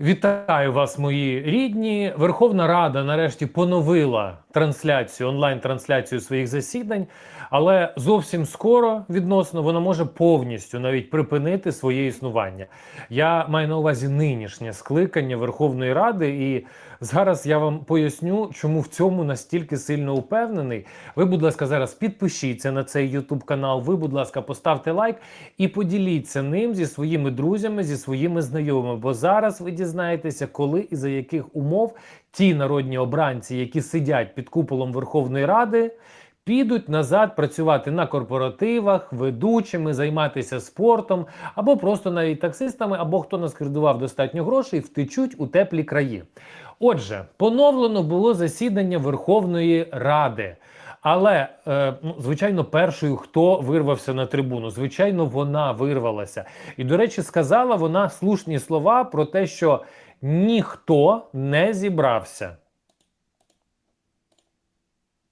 Вітаю вас, мої рідні. Верховна Рада нарешті поновила трансляцію, онлайн-трансляцію своїх засідань, але зовсім скоро відносно вона може повністю навіть припинити своє існування. Я маю на увазі нинішнє скликання Верховної Ради, і зараз я вам поясню, чому в цьому настільки сильно упевнений. Ви, будь ласка, зараз підпишіться на цей YouTube канал. Ви, будь ласка, поставте лайк і поділіться ним зі своїми друзями, зі своїми знайомими. Бо зараз ви дізнаєтеся, коли і за яких умов ті народні обранці, які сидять під куполом Верховної Ради. Підуть назад працювати на корпоративах, ведучими, займатися спортом, або просто навіть таксистами, або хто наскердував достатньо грошей, втечуть у теплі краї. Отже, поновлено було засідання Верховної Ради. Але, е, ну, звичайно, першою, хто вирвався на трибуну, звичайно, вона вирвалася. І, до речі, сказала вона слушні слова про те, що ніхто не зібрався.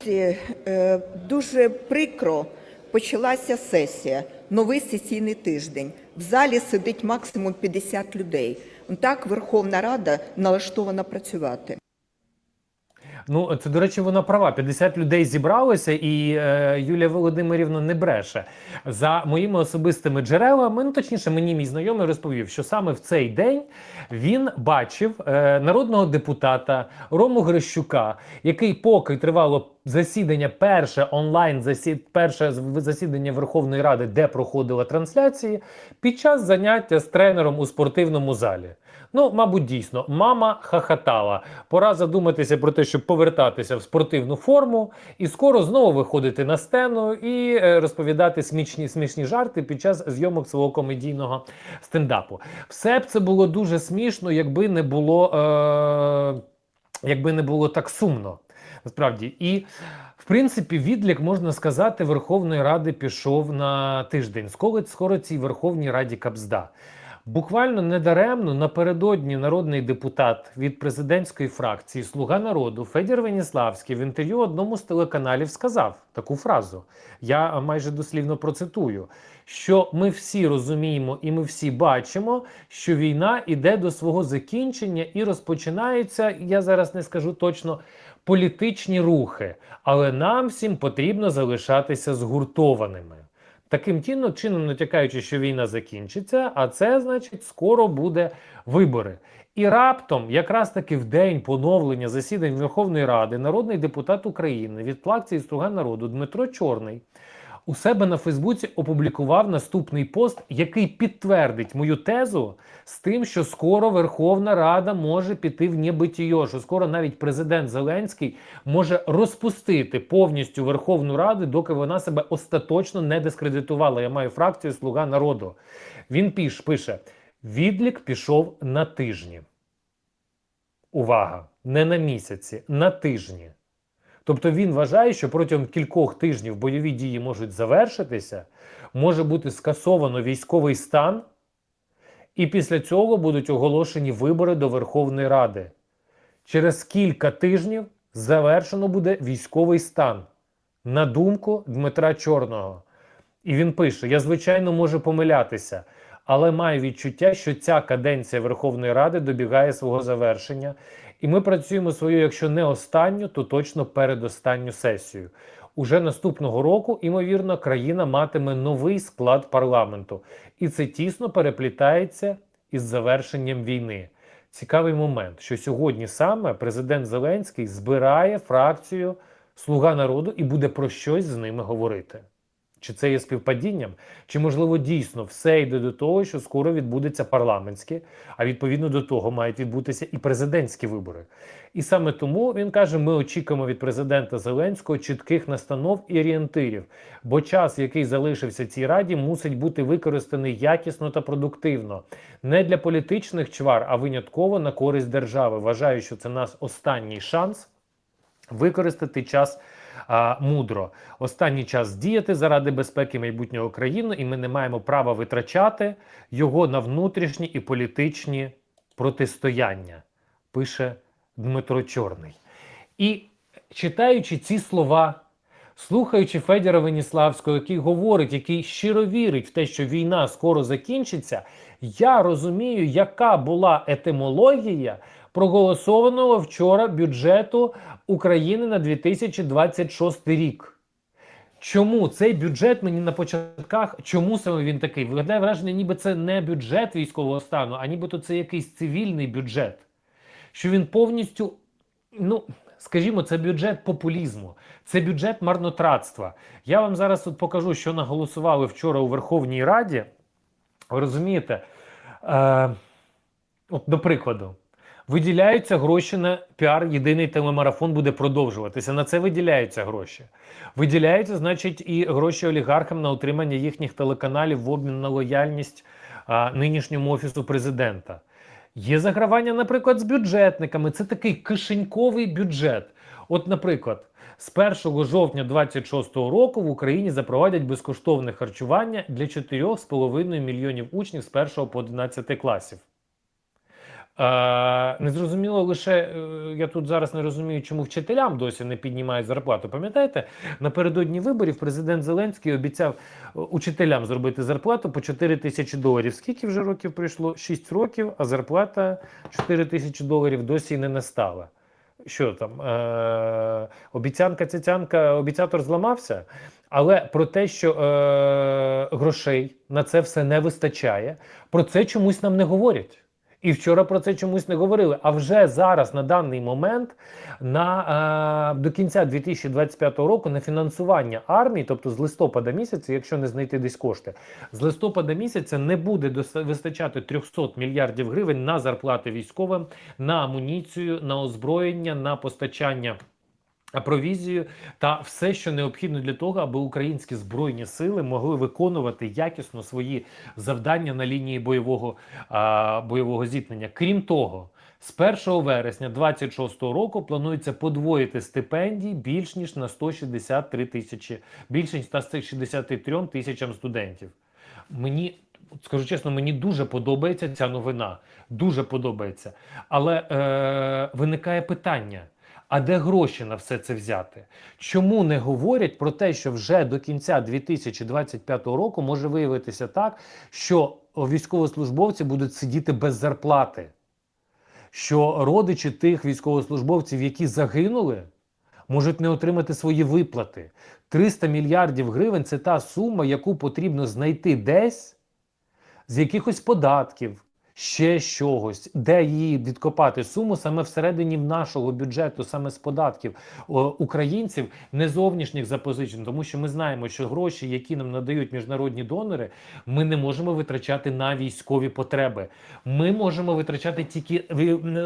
Е, Дуже прикро почалася сесія, новий сесійний тиждень. В залі сидить максимум 50 людей. Так Верховна Рада налаштована працювати. Ну, це, до речі, вона права. 50 людей зібралося, і е, Юлія Володимирівна не бреше. За моїми особистими джерелами, ну точніше, мені мій знайомий розповів, що саме в цей день він бачив е, народного депутата Рому Грищука, який, поки тривало засідання, перше онлайн засід, перше засідання Верховної Ради, де проходила трансляції, під час заняття з тренером у спортивному залі. Ну, мабуть, дійсно, мама хахатала. Пора задуматися про те, щоб повертатися в спортивну форму і скоро знову виходити на сцену і е, розповідати смішні смішні жарти під час зйомок свого комедійного стендапу. Все б це було дуже смішно, якби не було, е- якби не було так сумно. Насправді, і в принципі, відлік можна сказати, Верховної Ради пішов на тиждень. Скоро, скоро цій Верховній Раді Кабзда. Буквально недаремно напередодні народний депутат від президентської фракції Слуга народу Федір Веніславський в інтерв'ю одному з телеканалів сказав таку фразу. Я майже дослівно процитую: що ми всі розуміємо і ми всі бачимо, що війна іде до свого закінчення і розпочинаються. Я зараз не скажу точно. Політичні рухи, але нам всім потрібно залишатися згуртованими. Таким чином, чином натякаючи, що війна закінчиться, а це значить, скоро буде вибори. І раптом, якраз таки в день поновлення засідань Верховної Ради, народний депутат України від фракції Струга народу Дмитро Чорний у себе на Фейсбуці опублікував наступний пост, який підтвердить мою тезу з тим, що скоро Верховна Рада може піти в небитіє, що скоро навіть президент Зеленський може розпустити повністю Верховну Раду, доки вона себе остаточно не дискредитувала. Я маю фракцію Слуга народу. Він піш, пише: відлік пішов на тижні. Увага! Не на місяці, на тижні. Тобто він вважає, що протягом кількох тижнів бойові дії можуть завершитися, може бути скасовано військовий стан, і після цього будуть оголошені вибори до Верховної Ради. Через кілька тижнів завершено буде військовий стан. На думку Дмитра Чорного. І він пише: Я, звичайно, можу помилятися, але маю відчуття, що ця каденція Верховної Ради добігає свого завершення. І ми працюємо свою, якщо не останню, то точно передостанню сесію. Уже наступного року, ймовірно, країна матиме новий склад парламенту, і це тісно переплітається із завершенням війни. Цікавий момент, що сьогодні саме президент Зеленський збирає фракцію Слуга народу і буде про щось з ними говорити. Чи це є співпадінням? Чи можливо дійсно все йде до того, що скоро відбудеться парламентські, а відповідно до того мають відбутися і президентські вибори? І саме тому він каже: ми очікуємо від президента Зеленського чітких настанов і орієнтирів, бо час, який залишився цій раді, мусить бути використаний якісно та продуктивно, не для політичних чвар, а винятково на користь держави. Вважаю, що це наш останній шанс використати час а, мудро. Останній час діяти заради безпеки майбутнього країни, і ми не маємо права витрачати його на внутрішні і політичні протистояння, пише Дмитро Чорний. І читаючи ці слова. Слухаючи Федіра Веніславського, який говорить, який щиро вірить в те, що війна скоро закінчиться, Я розумію, яка була етимологія проголосованого вчора бюджету України на 2026 рік. Чому цей бюджет мені на початках, чому саме він такий? Виглядає враження, ніби це не бюджет військового стану, а нібито це якийсь цивільний бюджет. Що він повністю, ну, скажімо, це бюджет популізму, це бюджет марнотратства. Я вам зараз тут покажу, що наголосували вчора у Верховній Раді. Ви розумієте? Е, от, до прикладу, виділяються гроші на піар. Єдиний телемарафон буде продовжуватися. На це виділяються гроші. Виділяються, значить, і гроші олігархам на утримання їхніх телеканалів в обмін на лояльність а, нинішньому офісу президента. Є загравання, наприклад, з бюджетниками. Це такий кишеньковий бюджет. От, наприклад, з 1 жовтня 2026 року в Україні запровадять безкоштовне харчування для 4,5 мільйонів учнів з 1 по 11 класів. Е, незрозуміло лише, е, я тут зараз не розумію, чому вчителям досі не піднімають зарплату. Пам'ятаєте, напередодні виборів президент Зеленський обіцяв е, учителям зробити зарплату по 4 тисячі доларів. Скільки вже років пройшло? 6 років, а зарплата 4 тисячі доларів досі не настала. Що там? Е, обіцянка, цяцянка, обіцятор зламався. Але про те, що грошей на це все не вистачає, про це чомусь нам не говорять. І вчора про це чомусь не говорили. А вже зараз, на даний момент, на е, до кінця 2025 року на фінансування армії, тобто з листопада місяця, якщо не знайти десь кошти, з листопада місяця не буде вистачати 300 мільярдів гривень на зарплати військовим, на амуніцію, на озброєння, на постачання. Провізію та все, що необхідно для того, аби українські збройні сили могли виконувати якісно свої завдання на лінії бойового, а, бойового зіткнення. Крім того, з 1 вересня 2026 року планується подвоїти стипендії більш ніж на 163 тисячі, більше ніж 163 тисячам студентів. Мені скажу чесно, мені дуже подобається ця новина. Дуже подобається. Але е, виникає питання. А де гроші на все це взяти? Чому не говорять про те, що вже до кінця 2025 року може виявитися так, що військовослужбовці будуть сидіти без зарплати? Що родичі тих військовослужбовців, які загинули, можуть не отримати свої виплати. 300 мільярдів гривень це та сума, яку потрібно знайти десь з якихось податків, ще чогось, де її відкопати суму саме всередині нашого бюджету, саме з податків українців, не зовнішніх запозичень, тому що ми знаємо, що гроші, які нам надають міжнародні донори, ми не можемо витрачати на військові потреби. Ми можемо витрачати тільки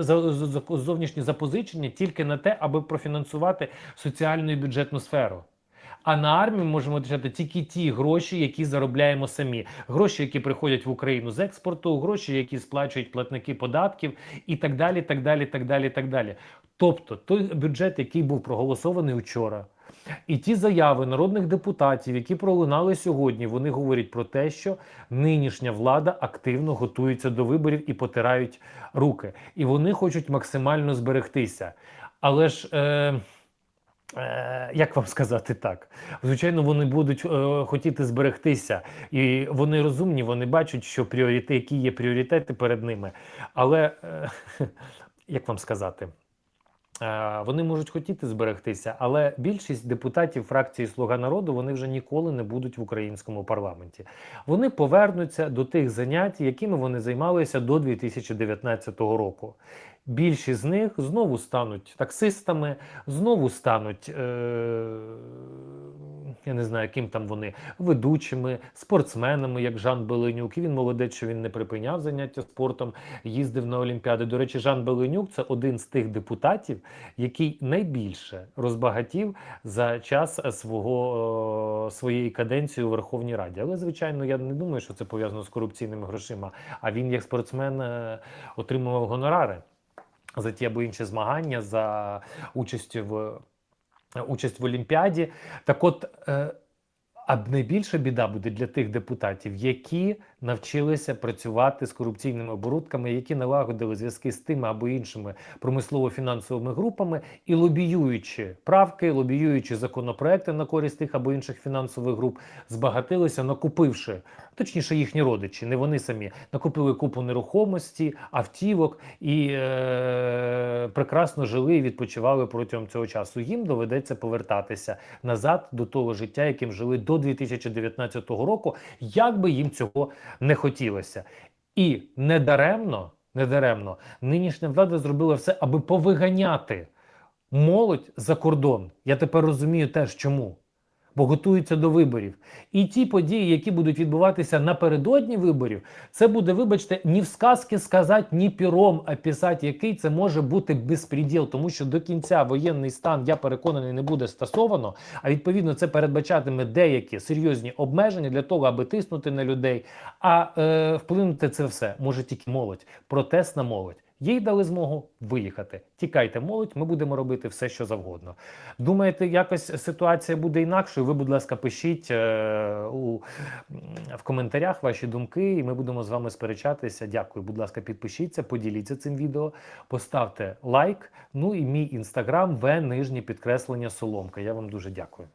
за- зовнішні запозичення тільки на те, аби профінансувати соціальну і бюджетну сферу. А на армію можемо витрачати тільки ті гроші, які заробляємо самі. Гроші, які приходять в Україну з експорту, гроші, які сплачують платники податків, і так далі. так далі, так далі, так далі. Тобто, той бюджет, який був проголосований вчора, і ті заяви народних депутатів, які пролунали сьогодні, вони говорять про те, що нинішня влада активно готується до виборів і потирають руки. І вони хочуть максимально зберегтися. Але ж. Е, Як вам сказати так? Звичайно, вони будуть е, хотіти зберегтися, і вони розумні, вони бачать, що пріоритети, які є пріоритети перед ними. Але е, як вам сказати? Е, Вони можуть хотіти зберегтися, але більшість депутатів фракції Слуга народу вони вже ніколи не будуть в українському парламенті. Вони повернуться до тих занять, якими вони займалися до 2019 року. Більшість з них знову стануть таксистами, знову стануть, е, я не знаю, ким там вони, ведучими, спортсменами, як Жан Беленюк. І він молодець, що він не припиняв заняття спортом, їздив на Олімпіади. До речі, Жан Беленюк це один з тих депутатів, який найбільше розбагатів за час свого своєї каденції у Верховній Раді. Але звичайно, я не думаю, що це пов'язано з корупційними грошима. А він, як спортсмен, е, отримував гонорари за ті або інші змагання, за участь в участь в Олімпіаді. Так от. е, А найбільша біда буде для тих депутатів, які навчилися працювати з корупційними оборудками, які налагодили зв'язки з тими або іншими промислово-фінансовими групами і лобіюючи правки, лобіюючи законопроекти на користь тих або інших фінансових груп, збагатилися, накупивши, точніше, їхні родичі, не вони самі, накупили купу нерухомості, автівок і е- прекрасно жили і відпочивали протягом цього часу. Їм доведеться повертатися назад до того життя, яким жили до 2019 року, як би їм цього не хотілося. І недаремно, недаремно нинішня влада зробила все, аби повиганяти молодь за кордон. Я тепер розумію теж чому. Бо готуються до виборів. І ті події, які будуть відбуватися напередодні виборів, це буде, вибачте, ні в сказки сказати, ні піром описати, який це може бути безпреділ, тому що до кінця воєнний стан, я переконаний, не буде стосовано. А відповідно, це передбачатиме деякі серйозні обмеження для того, аби тиснути на людей. А е, вплинути це все може тільки молодь, протестна молодь. Їй дали змогу виїхати. Тікайте, молодь, ми будемо робити все, що завгодно. Думаєте, якось ситуація буде інакшою? Ви, будь ласка, пишіть е, у, в коментарях ваші думки, і ми будемо з вами сперечатися. Дякую. Будь ласка, підпишіться, поділіться цим відео, поставте лайк. Ну і мій інстаграм в нижнє підкреслення Соломка. Я вам дуже дякую.